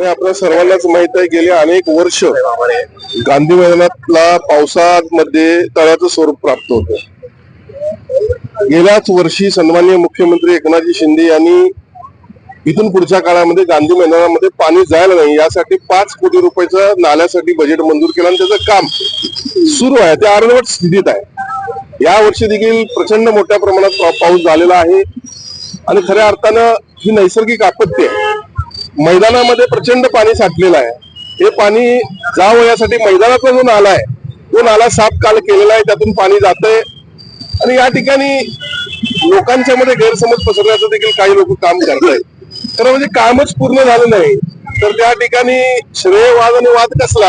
नाही आपल्या सर्वांनाच माहीत आहे गेली अनेक वर्ष गांधी मैदानातला पावसामध्ये तळ्याचं स्वरूप प्राप्त होत. गेल्याच वर्षी सन्माननीय मुख्यमंत्री एकनाथजी शिंदे यांनी इथून पुढच्या काळामध्ये गांधी मैदानामध्ये पाणी जायला नाही यासाठी पाच कोटी रुपयाचं नाल्यासाठी बजेट मंजूर केलं आणि त्याचं काम सुरू आहे ते अर्धवट स्थितीत आहे. या वर्षी देखील प्रचंड मोठ्या प्रमाणात पाऊस झालेला आहे. आणि खऱ्या अर्थानं ही नैसर्गिक आपत्ती आहे. मैदानामध्ये प्रचंड पाणी साठलेलं आहे. हे पाणी जावं यासाठी मैदानाचा जो नाला आहे तो नाला साफ काल केलेला आहे त्यातून पाणी जातंय. आणि या ठिकाणी लोकांच्या मध्ये गैरसमज पसरण्याचं देखील काही लोक काम करत आहेत तर म्हणजे कामच पूर्ण झालं नाही. तर त्या ठिकाणी श्रेय वाद आणि वाद कसला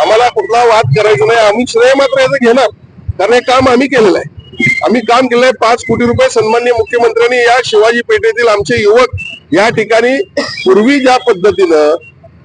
आम्हाला कुठला वाद करायचा नाही. आम्ही श्रेय मात्र याचं घेणार कारण हे काम आम्ही केलेलं आहे. आम्ही काम केलंय पाच कोटी रुपये सन्मान्य मुख्यमंत्र्यांनी या शिवाजी पेठेतील आमचे युवक या ठिकाणी पूर्वी ज्या पद्धतीनं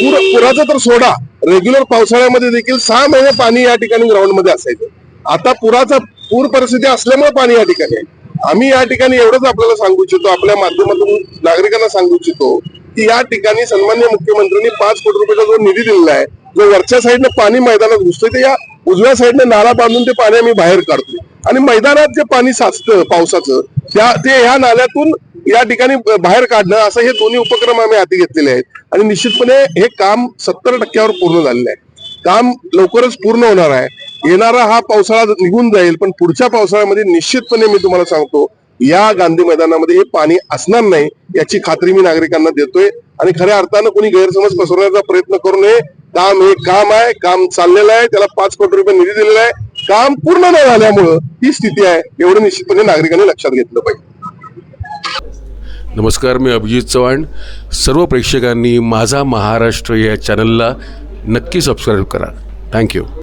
पूर पुराचा तर सोडा रेग्युलर पावसाळ्यामध्ये देखील सहा महिने पाणी या ठिकाणी ग्राउंडमध्ये असायचं. आता पुराचा पूर परिस्थिती असल्यामुळे पाणी या ठिकाणी आहे. आम्ही या ठिकाणी एवढंच आपल्याला सांगू इच्छितो आपल्या माध्यमातून नागरिकांना सांगू इच्छितो की या ठिकाणी सन्मान्य मुख्यमंत्र्यांनी पाच कोटी रुपयाचा जो निधी दिलेला आहे जो वरच्या साईडनं पाणी मैदानात घुसतोय ते या उजव्या साईडने नाला बांधून ते पाणी आम्ही बाहेर काढतोय. आणि मैदानात जे पाणी साचतं पावसाचं त्या ते ह्या नाल्यातून या ठिकाणी बाहेर काढणं असं हे दोन्ही उपक्रम आम्ही हाती घेतलेले आहेत. आणि निश्चितपणे हे काम सत्तर टक्क्यावर पूर्ण झालेलं आहे. काम लवकरच पूर्ण होणार आहे. येणारा हा पावसाळा निघून जाईल पण पुढच्या पावसाळ्यामध्ये निश्चितपणे मी तुम्हाला सांगतो या गांधी मैदानामध्ये हे पाणी असणार नाही याची खात्री मी नागरिकांना देतोय. आणि खऱ्या अर्थानं कोणी गैरसमज पसरवण्याचा प्रयत्न करू नये. काम हे काम आहे काम चाललेलं आहे. त्याला पाच कोटी रुपये निधी दिलेला आहे. काम पूर्ण न झाल्यामुळं ही स्थिती आहे एवढं निश्चितपणे नागरिकांनी लक्षात घेतलं पाहिजे. नमस्कार मी अभिजित चव्हाण. सर्व प्रेक्षकांनी माझा महाराष्ट्र या चॅनलला नक्की सबस्क्राईब करा. थँक्यू